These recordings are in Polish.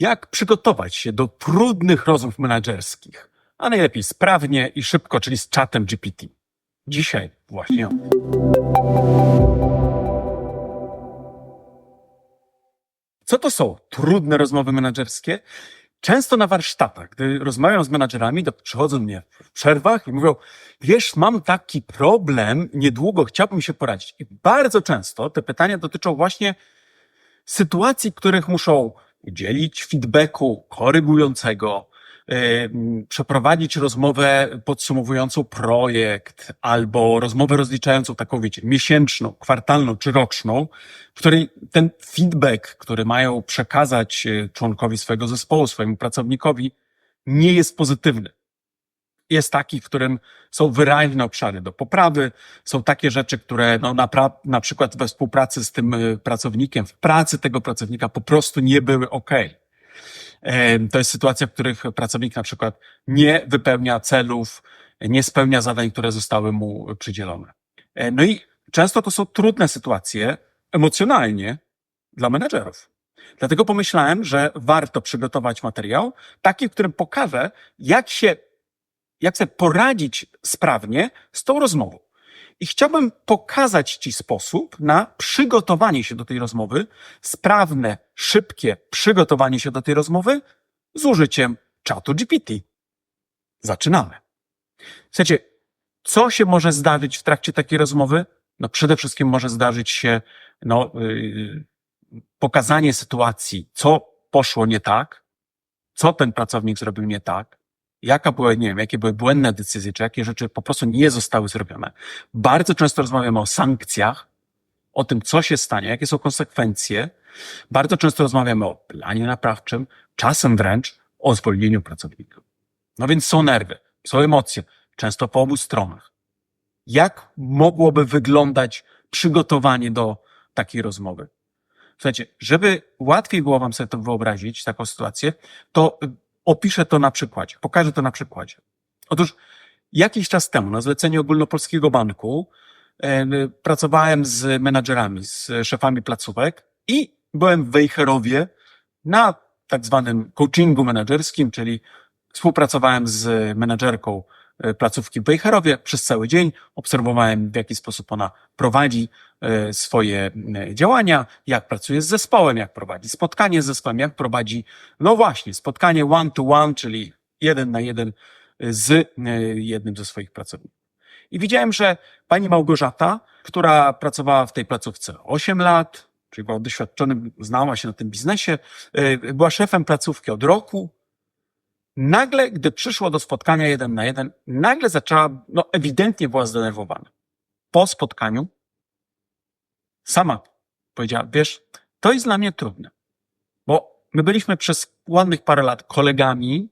Jak przygotować się do trudnych rozmów menedżerskich, a najlepiej sprawnie i szybko, czyli z czatem GPT. Dzisiaj właśnie. Co to są trudne rozmowy menedżerskie? Często na warsztatach, gdy rozmawiam z menadżerami, to przychodzą mnie w przerwach i mówią, wiesz, mam taki problem, niedługo chciałbym się poradzić. I bardzo często te pytania dotyczą właśnie sytuacji, których muszą udzielić feedbacku korygującego, przeprowadzić rozmowę podsumowującą projekt albo rozmowę rozliczającą taką, wiecie, miesięczną, kwartalną czy roczną, w której ten feedback, który mają przekazać e, członkowi swojego zespołu, swojemu pracownikowi, nie jest pozytywny. Jest taki, w którym są wyraźne obszary do poprawy, są takie rzeczy, które no, na, na przykład we współpracy z tym e, pracownikiem, w pracy tego pracownika po prostu nie były ok. To jest sytuacja, w których pracownik na przykład nie wypełnia celów, nie spełnia zadań, które zostały mu przydzielone. E, No i często to są trudne sytuacje emocjonalnie dla menedżerów. Dlatego pomyślałem, że warto przygotować materiał taki, w którym pokażę, jak się, jak sobie poradzić sprawnie z tą rozmową. I chciałbym pokazać Ci sposób na przygotowanie się do tej rozmowy, sprawne, szybkie przygotowanie się do tej rozmowy z użyciem czatu GPT. Zaczynamy. Słuchajcie, co się może zdarzyć w trakcie takiej rozmowy? No przede wszystkim może zdarzyć się no, yy, pokazanie sytuacji, co poszło nie tak, co ten pracownik zrobił nie tak, jaka była, nie wiem, jakie były błędne decyzje, czy jakie rzeczy po prostu nie zostały zrobione. Bardzo często rozmawiamy o sankcjach, o tym, co się stanie, jakie są konsekwencje. Bardzo często rozmawiamy o planie naprawczym, czasem wręcz o zwolnieniu pracownika. No więc są nerwy, są emocje, często po obu stronach. Jak mogłoby wyglądać przygotowanie do takiej rozmowy? Słuchajcie, żeby łatwiej było wam sobie to wyobrazić, taką sytuację, to y, opiszę to na przykładzie, pokażę to na przykładzie. Otóż jakiś czas temu na zlecenie Ogólnopolskiego Banku e, pracowałem z menadżerami, z szefami placówek i byłem w Wejherowie na tak zwanym coachingu menedżerskim, czyli współpracowałem z menedżerką e, placówki w Wejherowie przez cały dzień, obserwowałem w jaki sposób ona prowadzi e, swoje e, działania, jak pracuje z zespołem, jak prowadzi spotkanie z zespołem, jak prowadzi, no właśnie, spotkanie one to one, czyli jeden na jeden z e, jednym ze swoich pracowników. I widziałem, że pani Małgorzata, która pracowała w tej placówce 8 lat, czyli była doświadczonym, znała się na tym biznesie, e, była szefem placówki od roku. Nagle, gdy przyszło do spotkania jeden na jeden, nagle zaczęła, no ewidentnie była zdenerwowana. Po spotkaniu sama powiedziała, wiesz, to jest dla mnie trudne, bo my byliśmy przez ładnych parę lat kolegami,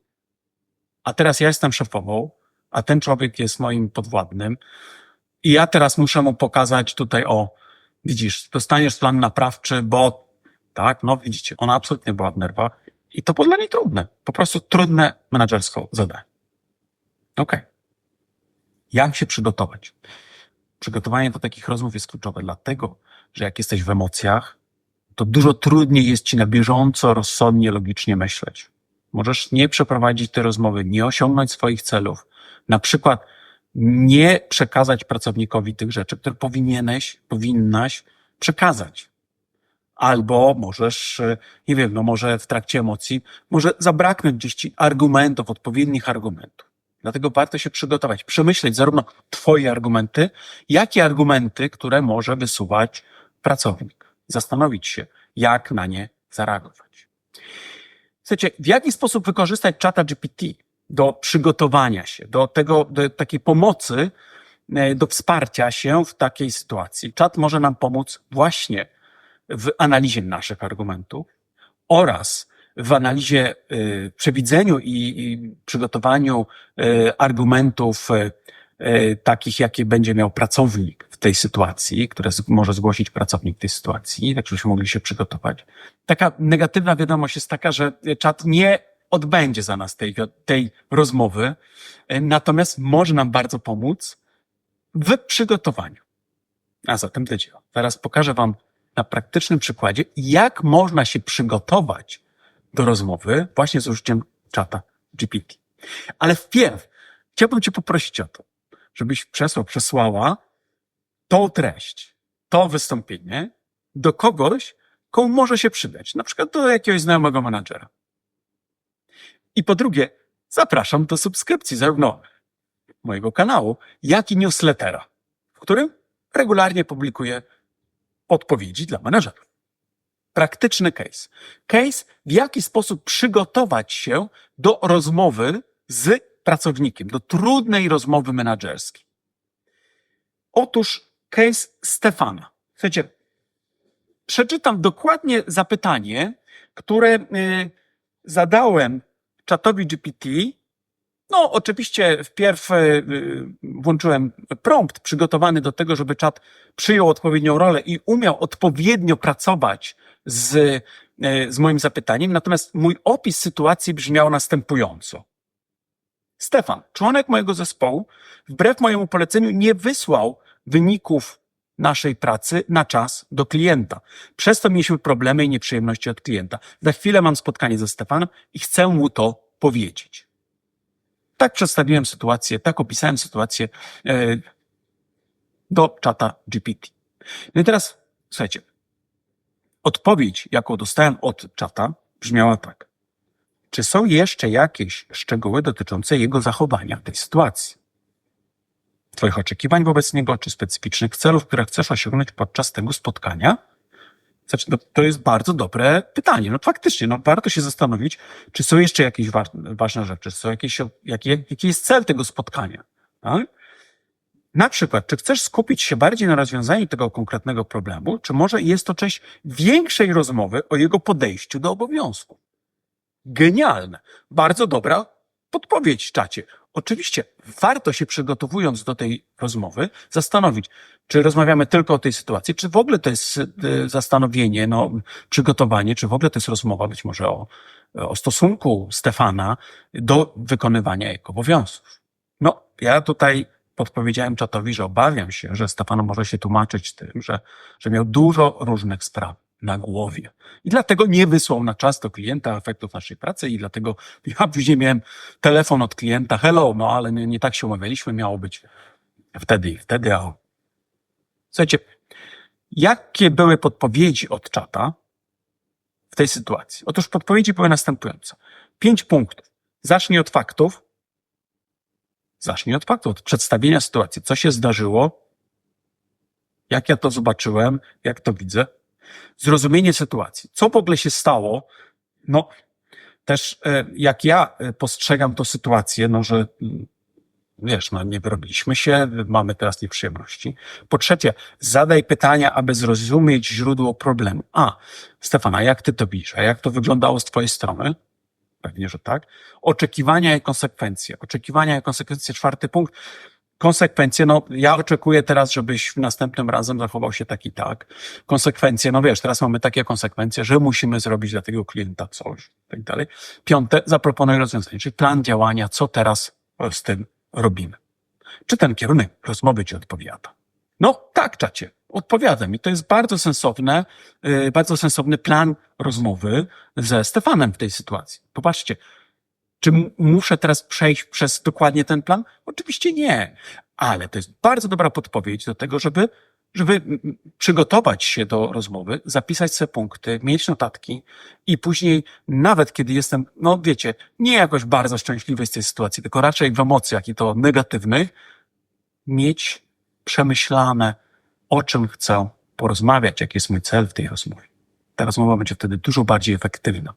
a teraz ja jestem szefową, a ten człowiek jest moim podwładnym i ja teraz muszę mu pokazać tutaj, o, widzisz, dostaniesz plan naprawczy, bo tak, no widzicie, ona absolutnie była w nerwach i to było dla niej trudne, po prostu trudne menedżersko zadanie. Okej. Jak się przygotować? Przygotowanie do takich rozmów jest kluczowe, dlatego, że jak jesteś w emocjach, to dużo trudniej jest ci na bieżąco, rozsądnie, logicznie myśleć. Możesz nie przeprowadzić tej rozmowy, nie osiągnąć swoich celów. Na przykład nie przekazać pracownikowi tych rzeczy, które powinieneś, powinnaś przekazać. Albo możesz, e, nie wiem, no może w trakcie emocji, może zabraknąć gdzieś ci argumentów, odpowiednich argumentów. Dlatego warto się przygotować, przemyśleć zarówno Twoje argumenty, jak i argumenty, które może wysuwać pracownik. Zastanowić się, jak na nie zareagować. Słuchajcie, w jaki sposób wykorzystać czata GPT do przygotowania się, do tego, do takiej pomocy, e, do wsparcia się w takiej sytuacji? Czat może nam pomóc właśnie w analizie naszych argumentów oraz w analizie, y, przewidzeniu i, przygotowaniu y, argumentów y, takich, jakie będzie miał pracownik w tej sytuacji, które może zgłosić pracownik tej sytuacji, tak żebyśmy mogli się przygotować. Taka negatywna wiadomość jest taka, że czat nie odbędzie za nas tej, tej rozmowy, natomiast może nam bardzo pomóc w przygotowaniu. A zatem to działa. Teraz pokażę Wam na praktycznym przykładzie, jak można się przygotować do rozmowy właśnie z użyciem czata GPT. Ale wpierw chciałbym Cię poprosić o to, żebyś przesłał, przesłała tą treść, to wystąpienie do kogoś, komu może się przydać, na przykład do jakiegoś znajomego menadżera. I po drugie, zapraszam do subskrypcji zarówno mojego kanału, jak i newslettera, w którym regularnie publikuję odpowiedzi dla menedżerów. Praktyczny case. Case, w jaki sposób przygotować się do rozmowy z pracownikiem, do trudnej rozmowy menedżerskiej. Otóż case Stefana. Słuchajcie, przeczytam dokładnie zapytanie, które y, zadałem czatowi GPT. No, oczywiście wpierw y, włączyłem prompt przygotowany do tego, żeby czat przyjął odpowiednią rolę i umiał odpowiednio pracować z, y, z moim zapytaniem. Natomiast mój opis sytuacji brzmiał następująco. Stefan, członek mojego zespołu, wbrew mojemu poleceniu, nie wysłał wyników naszej pracy na czas do klienta. Przez to mieliśmy problemy i nieprzyjemności od klienta. Za chwilę mam spotkanie ze Stefanem i chcę mu to powiedzieć. Tak przedstawiłem sytuację, tak opisałem sytuację e, do czata GPT. No i teraz, słuchajcie, odpowiedź, jaką dostałem od czata, brzmiała tak. Czy są jeszcze jakieś szczegóły dotyczące jego zachowania w tej sytuacji? Twoich oczekiwań wobec niego, czy specyficznych celów, które chcesz osiągnąć podczas tego spotkania? Znaczy, no, to jest bardzo dobre pytanie. No faktycznie, no, warto się zastanowić, czy są jeszcze jakieś wa ważne rzeczy, są jakieś, jaki, jaki jest cel tego spotkania. Tak? Na przykład, czy chcesz skupić się bardziej na rozwiązaniu tego konkretnego problemu, czy może jest to część większej rozmowy o jego podejściu do obowiązku? Genialne. Bardzo dobra podpowiedź, czacie. Oczywiście warto się przygotowując do tej rozmowy zastanowić, czy rozmawiamy tylko o tej sytuacji, czy w ogóle to jest y, zastanowienie, no, przygotowanie, czy w ogóle to jest rozmowa być może o, o stosunku Stefana do wykonywania jego obowiązków. No, ja tutaj podpowiedziałem czatowi, że obawiam się, że Stefano może się tłumaczyć tym, że, że miał dużo różnych spraw na głowie. I dlatego nie wysłał na czas do klienta efektów naszej pracy i dlatego ja później miałem telefon od klienta, hello, no ale nie, nie tak się umawialiśmy, miało być wtedy i wtedy, a... Słuchajcie, jakie były podpowiedzi od czata w tej sytuacji? Otóż podpowiedzi były następujące. Pięć punktów. Zacznij od faktów. Zacznij od faktów, od przedstawienia sytuacji. Co się zdarzyło? Jak ja to zobaczyłem? Jak to widzę? Zrozumienie sytuacji. Co w ogóle się stało? No, też e, jak ja e, postrzegam tę sytuację, no, że mm, wiesz, no nie wyrobiliśmy się, mamy teraz nieprzyjemności. Po trzecie, zadaj pytania, aby zrozumieć źródło problemu. A, Stefana, jak ty to widzisz? A jak to wyglądało z twojej strony? Pewnie, że tak. Oczekiwania i konsekwencje. Oczekiwania i konsekwencje, czwarty punkt Konsekwencje, no ja oczekuję teraz, żebyś następnym razem zachował się tak i tak. Konsekwencje, no wiesz, teraz mamy takie konsekwencje, że musimy zrobić dla tego klienta coś, tak dalej. Piąte, zaproponuj rozwiązanie, czyli plan działania, co teraz z tym robimy. Czy ten kierunek rozmowy ci odpowiada? No tak, czacie, odpowiadam i to jest bardzo sensowne, yy, bardzo sensowny plan rozmowy ze Stefanem w tej sytuacji. Popatrzcie, czy muszę teraz przejść przez dokładnie ten plan? Oczywiście nie, ale to jest bardzo dobra podpowiedź do tego, żeby, żeby przygotować się do rozmowy, zapisać sobie punkty, mieć notatki i później, nawet kiedy jestem, no wiecie, nie jakoś bardzo szczęśliwy z tej sytuacji, tylko raczej w emocjach i to negatywnych, mieć przemyślane, o czym chcę porozmawiać, jaki jest mój cel w tej rozmowie. Ta rozmowa będzie wtedy dużo bardziej efektywna.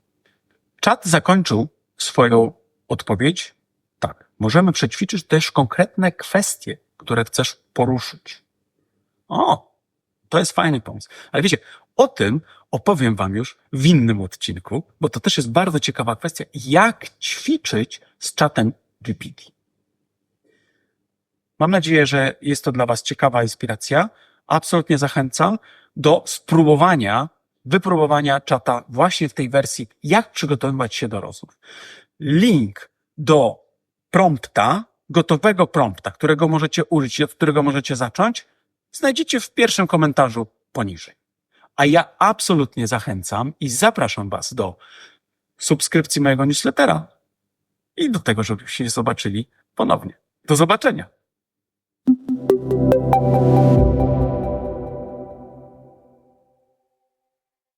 Czat zakończył swoją odpowiedź? Tak. Możemy przećwiczyć też konkretne kwestie, które chcesz poruszyć. O, to jest fajny pomysł. Ale wiecie, o tym opowiem Wam już w innym odcinku, bo to też jest bardzo ciekawa kwestia, jak ćwiczyć z czatem GPT. Mam nadzieję, że jest to dla Was ciekawa inspiracja. Absolutnie zachęcam do spróbowania, wypróbowania czata właśnie w tej wersji, jak przygotowywać się do rozmów link do prompta, gotowego prompta, którego możecie użyć, od którego możecie zacząć, znajdziecie w pierwszym komentarzu poniżej. A ja absolutnie zachęcam i zapraszam Was do subskrypcji mojego newslettera i do tego, żebyście zobaczyli ponownie. Do zobaczenia.